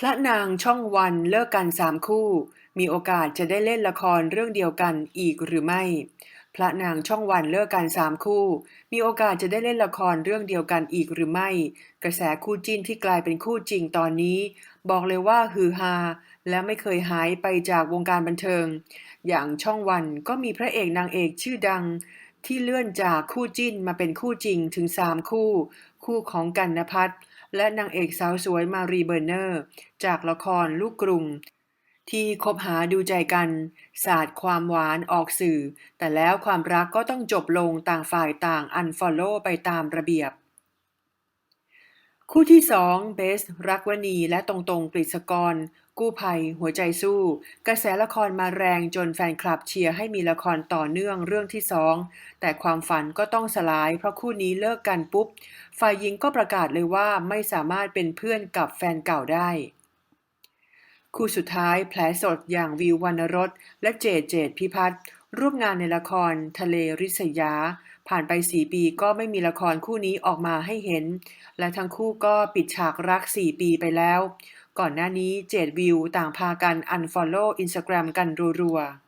พระนางช่องวันเลิกกันสามคู่ มีโอกาสจะได้เล่นละครเรื่องเดียวกันอีกหรือไม่ พระนางช่องวันเลิกกันสามคู่ มีโอกาสจะได้เล่นละครเรื่องเดียวกันอีกหรือไม่ กระแสคู่จิ้นที่กลายเป็นคู่จริงตอนนี้ บอกเลยว่าฮือฮาและไม่เคยหายไปจากวงการบันเทิง อย่างช่องวันก็มีพระเอกนางเอกชื่อดัง ที่เลื่อนจากคู่จิ้นมาเป็นคู่จริงถึง3คู่ คู่ของกันนพัฒน์ และนางเอกสาวสวยมารีเบอร์เนอร์ จากละครลูกกรุง ที่คบหาดูใจกันสาดความหวานออกสื่อ แต่แล้วความรักก็ต้องจบลงต่างฝ่ายต่างอันฟอลโล่ไปตามระเบียบ คู่ที่สองเบส รักวณีและตรงตรงกฤษกร กู้ภัย หัวใจสู้ กระแสละครมาแรงจนแฟนคลับเชียร์ให้มีละครต่อเนื่องเรื่องที่สอง แต่ความฝันก็ต้องสลาย เพราะคู่นี้เลิกกันปุ๊บ ฝ่ายหญิงก็ประกาศเลยว่าไม่สามารถเป็นเพื่อนกับแฟนเก่าได้ คู่สุดท้ายแผลสดอย่างวิววรรณรสและเจดเจดพิพัฒน์ร่วมงานในละคร ทะเลริษยา ผ่านไปสี่ปีก็ไม่มีละครคู่นี้ออกมาให้เห็น และทั้งคู่ก็ปิดฉากรัก4ปีไปแล้ว ก่อนหน้านี้เจดวิวต่างพากันอันฟอลโล่อินสตาแกรมกันรัวๆ